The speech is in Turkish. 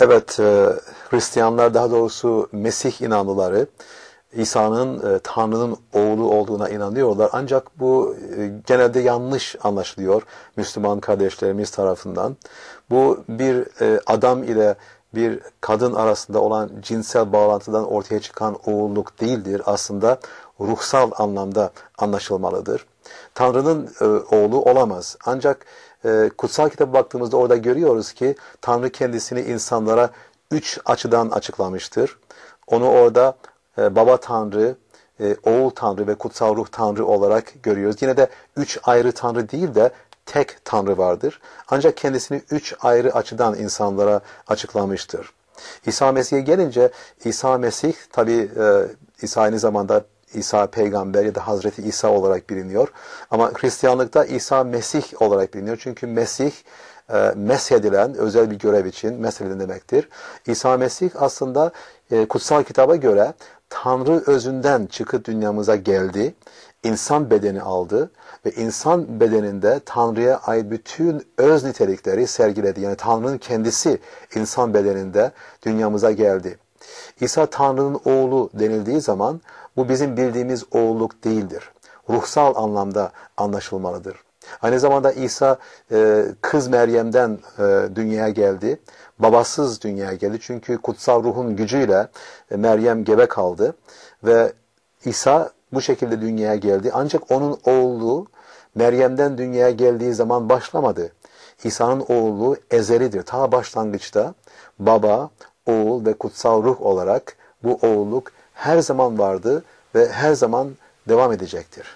Evet, e, Hristiyanlar daha doğrusu Mesih inanlıları İsa'nın e, Tanrı'nın oğlu olduğuna inanıyorlar. Ancak bu e, genelde yanlış anlaşılıyor Müslüman kardeşlerimiz tarafından. Bu bir adam ile bir kadın arasında olan cinsel bağlantıdan ortaya çıkan oğulluk değildir. Aslında ruhsal anlamda anlaşılmalıdır. Tanrı'nın e, oğlu olamaz. Ancak e, kutsal kitaba baktığımızda orada görüyoruz ki Tanrı kendisini insanlara üç açıdan açıklamıştır. Onu orada e, Baba Tanrı, e, Oğul Tanrı ve Kutsal Ruh Tanrı olarak görüyoruz. Yine de üç ayrı Tanrı değil de tek Tanrı vardır. Ancak kendisini üç ayrı açıdan insanlara açıklamıştır. İsa Mesih'e gelince İsa Mesih tabi e, İsa aynı zamanda İsa peygamber ya da Hazreti İsa olarak biliniyor. Ama Hristiyanlıkta İsa Mesih olarak biliniyor. Çünkü Mesih e, meshedilen özel bir görev için meshedilen demektir. İsa Mesih aslında e, kutsal kitaba göre Tanrı özünden çıkıp dünyamıza geldi. insan bedeni aldı ve insan bedeninde Tanrı'ya ait bütün öz nitelikleri sergiledi. Yani Tanrı'nın kendisi insan bedeninde dünyamıza geldi. İsa Tanrı'nın oğlu denildiği zaman bu bizim bildiğimiz oğulluk değildir. Ruhsal anlamda anlaşılmalıdır. Aynı zamanda İsa e, kız Meryem'den e, dünyaya geldi. Babasız dünyaya geldi. Çünkü kutsal ruhun gücüyle e, Meryem gebe kaldı. Ve İsa bu şekilde dünyaya geldi. Ancak onun oğulluğu Meryem'den dünyaya geldiği zaman başlamadı. İsa'nın oğulluğu ezelidir. Ta başlangıçta baba, oğul ve kutsal ruh olarak bu oğulluk her zaman vardı ve her zaman devam edecektir.